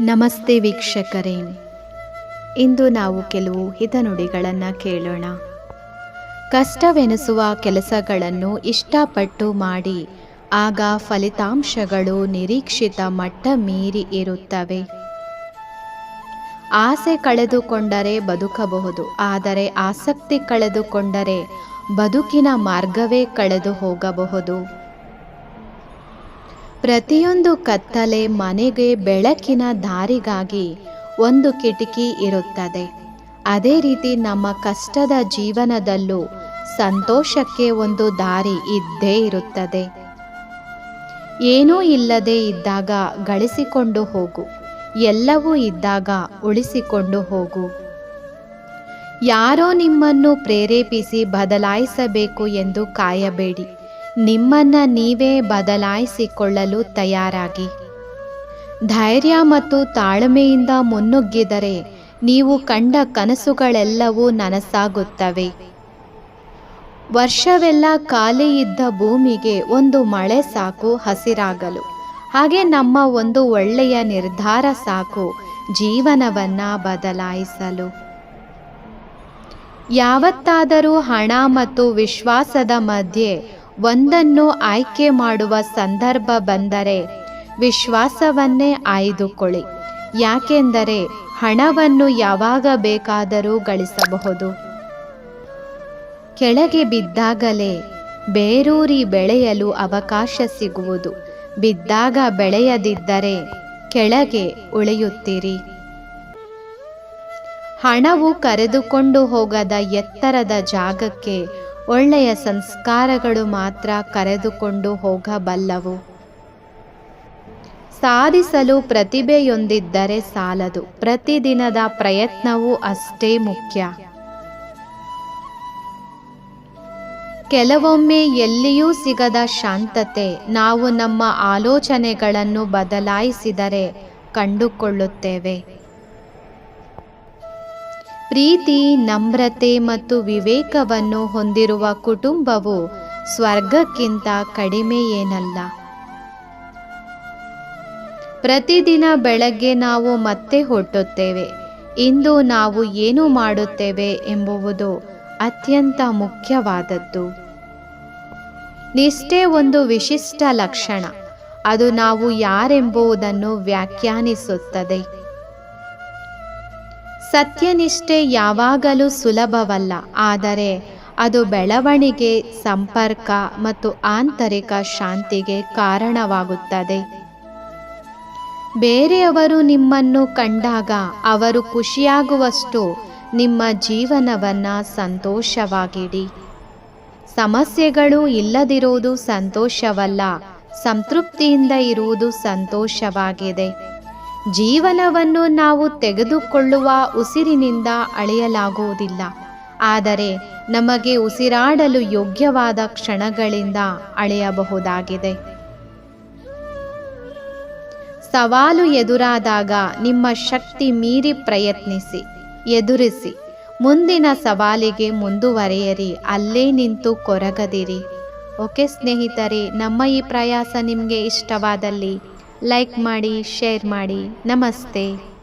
ನಮಸ್ತೆ ವೀಕ್ಷಕರೇ. ಇಂದು ನಾವು ಕೆಲವು ಹಿತನುಡಿಗಳನ್ನು ಕೇಳೋಣ. ಕಷ್ಟವೆನಿಸುವ ಕೆಲಸಗಳನ್ನು ಇಷ್ಟಪಟ್ಟು ಮಾಡಿ, ಆಗ ಫಲಿತಾಂಶಗಳು ನಿರೀಕ್ಷಿತ ಮಟ್ಟ ಮೀರಿ ಇರುತ್ತವೆ. ಆಸೆ ಕಳೆದುಕೊಂಡರೆ ಬದುಕಬಹುದು, ಆದರೆ ಆಸಕ್ತಿ ಕಳೆದುಕೊಂಡರೆ ಬದುಕಿನ ಮಾರ್ಗವೇ ಕಳೆದು ಹೋಗಬಹುದು. ಪ್ರತಿಯೊಂದು ಕತ್ತಲೆ ಮನೆಗೆ ಬೆಳಕಿನ ದಾರಿಗಾಗಿ ಒಂದು ಕಿಟಕಿ ಇರುತ್ತದೆ. ಅದೇ ರೀತಿ ನಮ್ಮ ಕಷ್ಟದ ಜೀವನದಲ್ಲೂ ಸಂತೋಷಕ್ಕೆ ಒಂದು ದಾರಿ ಇದ್ದೇ ಇರುತ್ತದೆ. ಏನೂ ಇಲ್ಲದೆ ಇದ್ದಾಗ ಗಳಿಸಿಕೊಂಡು ಹೋಗು. ಎಲ್ಲವೂ ಇದ್ದಾಗ ಉಳಿಸಿಕೊಂಡು ಹೋಗು. ಯಾರೋ ನಿಮ್ಮನ್ನು ಪ್ರೇರೇಪಿಸಿ ಬದಲಾಯಿಸಬೇಕು ಎಂದು ಕಾಯಬೇಡಿ. ನಿಮ್ಮನ್ನ ನೀವೇ ಬದಲಾಯಿಸಿಕೊಳ್ಳಲು ತಯಾರಾಗಿ. ಧೈರ್ಯ ಮತ್ತು ತಾಳ್ಮೆಯಿಂದ ಮುನ್ನುಗ್ಗಿದರೆ ನೀವು ಕಂಡ ಕನಸುಗಳೆಲ್ಲವೂ ನನಸಾಗುತ್ತವೆ. ವರ್ಷವೆಲ್ಲ ಖಾಲಿ ಇದ್ದ ಭೂಮಿಗೆ ಒಂದು ಮಳೆ ಸಾಕು, ಹಸಿರಾಗಲು. ಹಾಗೆ ನಮ್ಮ ಒಂದು ಒಳ್ಳೆಯ ನಿರ್ಧಾರ ಸಾಕು, ಜೀವನವನ್ನ ಬದಲಾಯಿಸಲು. ಯಾವತ್ತಾದರೂ ಹಣ ಮತ್ತು ವಿಶ್ವಾಸದ ಮಧ್ಯೆ ಒಂದನ್ನು ಆಯ್ಕೆ ಮಾಡುವ ಸಂದರ್ಭ ಬಂದರೆ ವಿಶ್ವಾಸವನ್ನೇ ಆಯ್ದುಕೊಳ್ಳಿ. ಯಾಕೆಂದರೆ ಹಣವನ್ನು ಯಾವಾಗ ಬೇಕಾದರೂ ಗಳಿಸಬಹುದು. ಕೆಳಗೆ ಬಿದ್ದಾಗಲೇ ಬೇರೂರಿ ಬೆಳೆಯಲು ಅವಕಾಶ ಸಿಗುವುದು. ಬಿದ್ದಾಗ ಬೆಳೆಯದಿದ್ದರೆ ಕೆಳಗೆ ಉಳಿಯುತ್ತೀರಿ. ಹಣವು ಕರೆದುಕೊಂಡು ಹೋಗದ ಎತ್ತರದ ಜಾಗಕ್ಕೆ ಒಳ್ಳೆಯ ಸಂಸ್ಕಾರಗಳು ಮಾತ್ರ ಕರೆದುಕೊಂಡು ಹೋಗಬಲ್ಲವು. ಸಾಧಿಸಲು ಪ್ರತಿಭೆಯೊಂದಿದ್ದರೆ ಸಾಲದು. ಪ್ರತಿದಿನದ ಪ್ರಯತ್ನವೂ ಅಷ್ಟೇ ಮುಖ್ಯ. ಕೆಲವೊಮ್ಮೆ ಎಲ್ಲಿಯೂ ಸಿಗದ ಶಾಂತತೆ, ನಾವು ನಮ್ಮ ಆಲೋಚನೆಗಳನ್ನು ಬದಲಾಯಿಸಿದರೆ ಕಂಡುಕೊಳ್ಳುತ್ತೇವೆ. ಪ್ರೀತಿ, ನಮ್ರತೆ ಮತ್ತು ವಿವೇಕವನ್ನು ಹೊಂದಿರುವ ಕುಟುಂಬವು ಸ್ವರ್ಗಕ್ಕಿಂತ ಕಡಿಮೆ ಏನಲ್ಲ. ಪ್ರತಿದಿನ ಬೆಳಗ್ಗೆ ನಾವು ಮತ್ತೆ ಹೊಟ್ಟುತ್ತೇವೆ ಇಂದು ನಾವು ಏನು ಮಾಡುತ್ತೇವೆ ಎಂಬುವುದು ಅತ್ಯಂತ ಮುಖ್ಯವಾದದ್ದು. ನಿಷ್ಠೆ ಒಂದು ವಿಶಿಷ್ಟ ಲಕ್ಷಣ. ಅದು ನಾವು ಯಾರೆಂಬುದನ್ನು ವ್ಯಾಖ್ಯಾನಿಸುತ್ತದೆ. ಸತ್ಯನಿಷ್ಠೆ ಯಾವಾಗಲೂ ಸುಲಭವಲ್ಲ, ಆದರೆ ಅದು ಬೆಳವಣಿಗೆ, ಸಂಪರ್ಕ ಮತ್ತು ಆಂತರಿಕ ಶಾಂತಿಗೆ ಕಾರಣವಾಗುತ್ತದೆ. ಬೇರೆಯವರು ನಿಮ್ಮನ್ನು ಕಂಡಾಗ ಅವರು ಖುಷಿಯಾಗುವಷ್ಟು ನಿಮ್ಮ ಜೀವನವನ್ನು ಸಂತೋಷವಾಗಿಡಿ. ಸಮಸ್ಯೆಗಳು ಇಲ್ಲದಿರುವುದು ಸಂತೋಷವಲ್ಲ, ಸಂತೃಪ್ತಿಯಿಂದ ಇರುವುದು ಸಂತೋಷವಾಗಿದೆ. ಜೀವನವನ್ನು ನಾವು ತೆಗೆದುಕೊಳ್ಳುವ ಉಸಿರಿನಿಂದ ಅಳೆಯಲಾಗುವುದಿಲ್ಲ. ಆದರೆ ನಮಗೆ ಉಸಿರಾಡಲು ಯೋಗ್ಯವಾದ ಕ್ಷಣಗಳಿಂದ ಅಳೆಯಬಹುದಾಗಿದೆ. ಸವಾಲು ಎದುರಾದಾಗ ನಿಮ್ಮ ಶಕ್ತಿ ಮೀರಿ ಪ್ರಯತ್ನಿಸಿ, ಎದುರಿಸಿ. ಮುಂದಿನ ಸವಾಲಿಗೆ ಮುಂದುವರೆಯಿರಿ, ಅಲ್ಲೇ ನಿಂತು ಕೊರಗದಿರಿ. ಓಕೆ ಸ್ನೇಹಿತರೆ, ನಮ್ಮ ಈ ಪ್ರಯಾಸ ನಿಮಗೆ ಇಷ್ಟವಾದಲ್ಲಿ ಲೈಕ್ ಮಾಡಿ ಶೇರ್ ಮಾಡಿ. ನಮಸ್ತೆ.